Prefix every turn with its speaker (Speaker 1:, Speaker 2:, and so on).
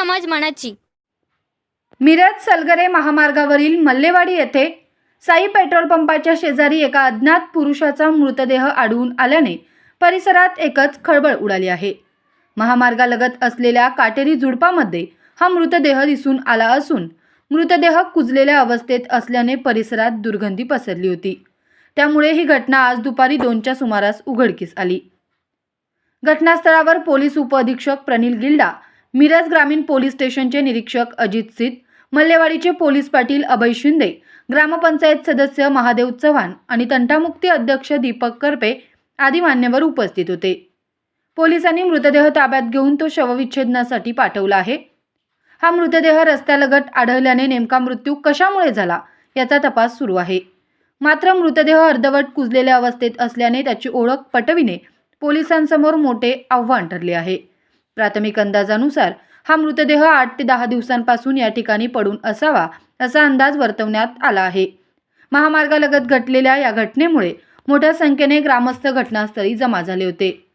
Speaker 1: समाज मनाची.
Speaker 2: मिरज सलगरे महामार्गावरील मल्लेवाडी येथे साई पेट्रोल पंपाच्या शेजारी एका अज्ञात पुरुषाचा मृतदेह आढळून आल्याने परिसरात एकच खळबळ उडाली आहे. महामार्गालगत असलेल्या काटेरी झुडपामध्ये हा मृतदेह दिसून आला असून मृतदेह कुजलेल्या अवस्थेत असल्याने परिसरात दुर्गंधी पसरली होती. त्यामुळे ही घटना आज दुपारी दोनच्या सुमारास उघडकीस आली. घटनास्थळावर पोलीस उपअधीक्षक प्रनिल गिल्डा मिरज ग्रामीण पोलीस स्टेशनचे निरीक्षक अजित सित मल्लेवाडीचे पोलीस पाटील अभय शिंदे ग्रामपंचायत सदस्य महादेव चव्हाण आणि तंटामुक्ती अध्यक्ष दीपक करपे आदी मान्यवर उपस्थित होते. पोलिसांनी मृतदेह ताब्यात घेऊन तो शवविच्छेदनासाठी पाठवला आहे. हा मृतदेह रस्त्यालगत आढळल्याने नेमका मृत्यू कशामुळे झाला याचा तपास सुरू आहे. मात्र मृतदेह अर्धवट कुजलेल्या अवस्थेत असल्याने त्याची ओळख पटविणे पोलिसांसमोर मोठे आव्हान ठरले आहे. प्राथमिक अंदाजानुसार हा मृतदेह आठ ते दहा दिवसांपासून या ठिकाणी पडून असावा असा अंदाज वर्तवण्यात आला आहे. महामार्गालगत घटलेल्या या घटनेमुळे मोठ्या संख्येने ग्रामस्थ घटनास्थळी जमा झाले होते.